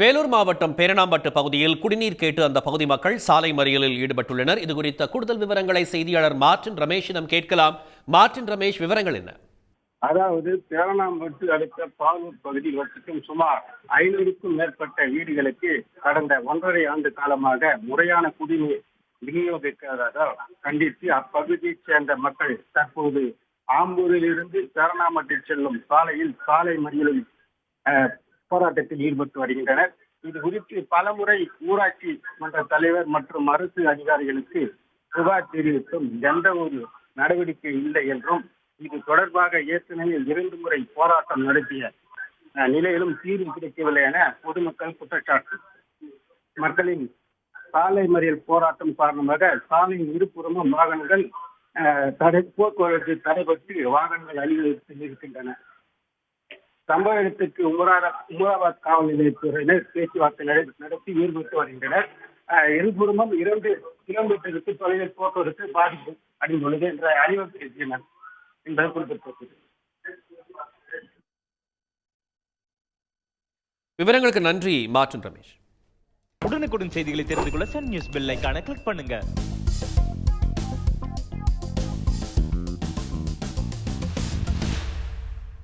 வேலூர் மாவட்டம் பேரணாம்பட்டு பகுதியில் குடிநீர் கேட்டு அந்த பகுதி மக்கள் சாலை மறியலில் ஈடுபட்டுள்ளனர். இது குறித்த கூடுதல் விவரங்களை செய்தியாளர் மார்டின் ரமேஷிடம் கேட்கலாம். மார்டின் ரமேஷ் விவரங்கள் என்ன? அதாவது பேரணாம்பட்டு அடுத்த பாலூர் பகுதியில் வசிக்கும் சுமார் ஐநூறுக்கும் மேற்பட்ட வீடுகளுக்கு கடந்த ஒன்றரை ஆண்டு காலமாக முறையான குடிநீர் விநியோகிக்காததால் கண்டித்து அப்பகுதியைச் சேர்ந்த மக்கள் தற்போது ஆம்பூரில் இருந்து பேரணாம்பட்டு செல்லும் சாலையில் சாலை மறியலில் போராட்டத்தில் ஈடுபட்டு வருகின்றனர். இது குறித்து பலமுறை ஊராட்சி மன்ற தலைவர் மற்றும் அரசு அதிகாரிகளுக்கு புகார் தெரிவித்தும் எந்த ஒரு நடவடிக்கை இல்லை என்றும் இது தொடர்பாக ஏற்கனவே இரண்டு முறை போராட்டம் நடத்திய அஹ், நிலையிலும் தீர்வு கிடைக்கவில்லை என பொதுமக்கள் குற்றச்சாட்டு. மக்களின் சாலை மறியல் போராட்டம் காரணமாக சாலையின் இருபுறமும் வாகனங்கள் அஹ், தடை போக்குவரத்து தடைபட்டு வாகனங்கள் அணிவகுத்து இருக்கின்றன. சம்பவ இடத்துக்கு உமராபாத் உமராபாத் காவல் நிலையத்துறையினர் பேச்சுவார்த்தை நட- நடத்தி ஈடுபட்டு வருகின்றனர். இருபுறமும் இரண்டு கிலோமீட்டருக்கு தொலைவில் போக்குவரத்து பாதிப்பு அடைந்துள்ளது என்ற அறிவிப்பு என்பது குறிப்பிடத்தக்கது. விவரங்களுக்கு நன்றி மார்டின் ரமேஷ். உடனுக்குடன் செய்திகளை தெரிந்து கொள்ள சன் நியூஸ் பெல் ஐகானை கிளிக் பண்ணுங்க.